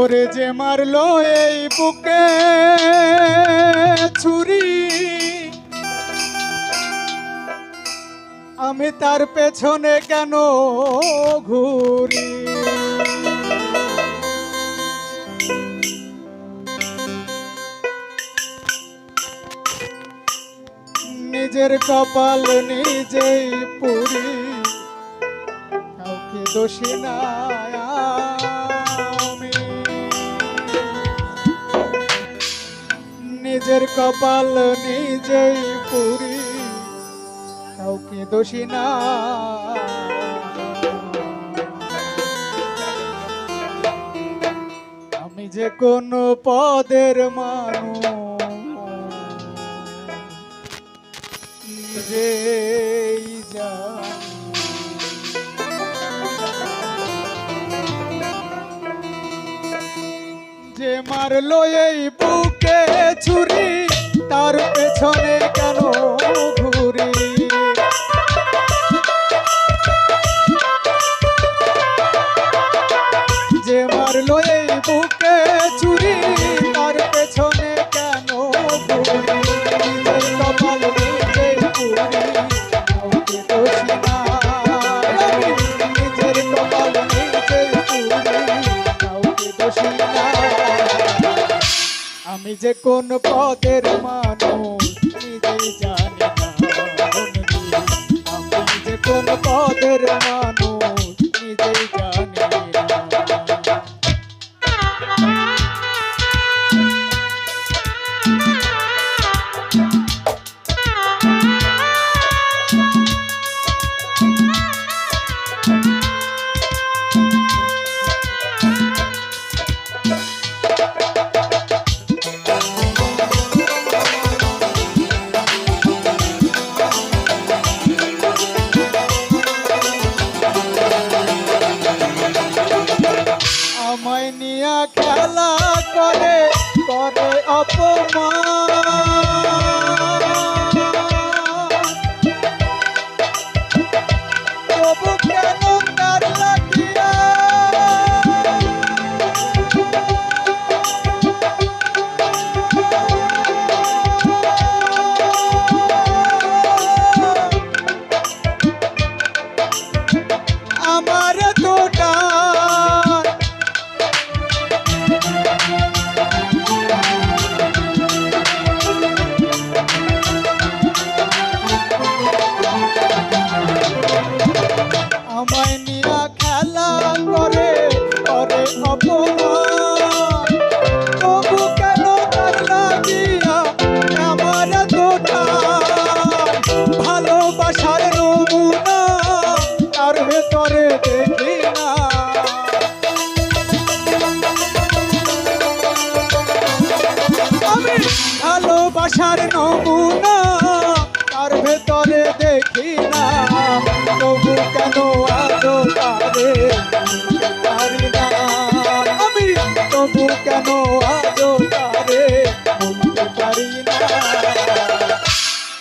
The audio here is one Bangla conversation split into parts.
ওরে যে মারলো এই বুকে ছুরি। আমি তার পেছনে কেন ঘুরি? নিজের কপাল নিজেই পুরি। কাউকে দোষী না নিজের কপাল নিজেই পুরি। কাউকে দোষী না। আমি যে কোন পদের মানুষ, নিজেই জানি। যে মারলো এই বুকে ছুরি তার পেছনে কেন যে কোন পদের মানুষ নিজেই জানি না। নিজে কোন পদের মানুষ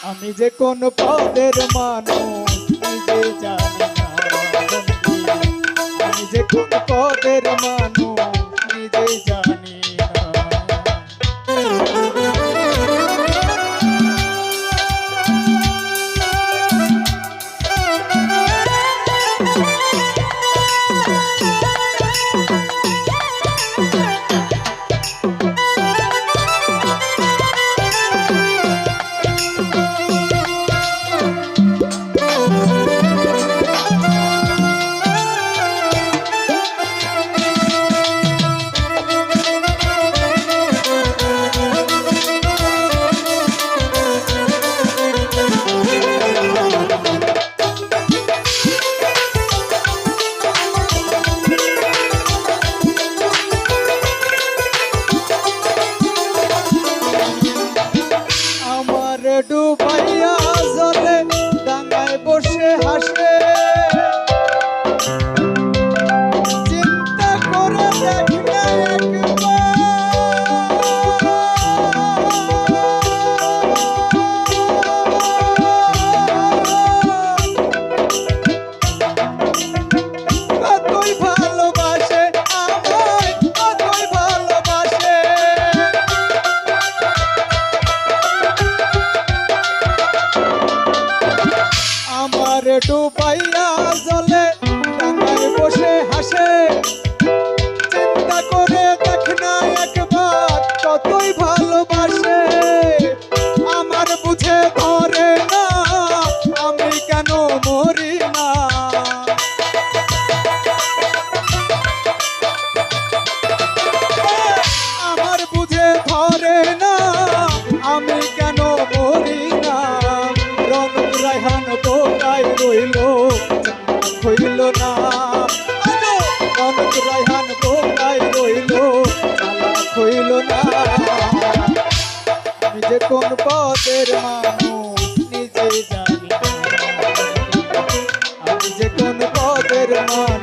আমি যে কোন পদের মানুষ নিজে জানি না। আমি যে কোন পদের মানুষ নিজে জানি হাসে 各位。কোন পদের মানুষ নিজে জানি আমি যে কোন পদের মানুষ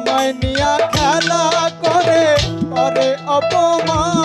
আমায় নিয়া খেলা করে করে অপমান।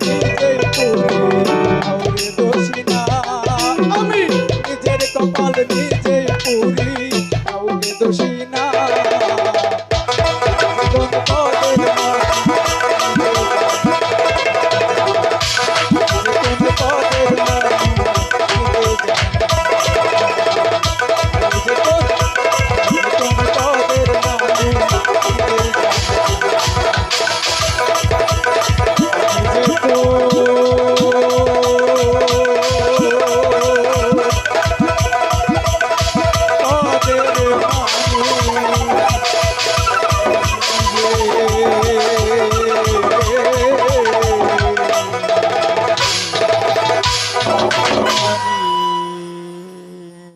Hallelujah.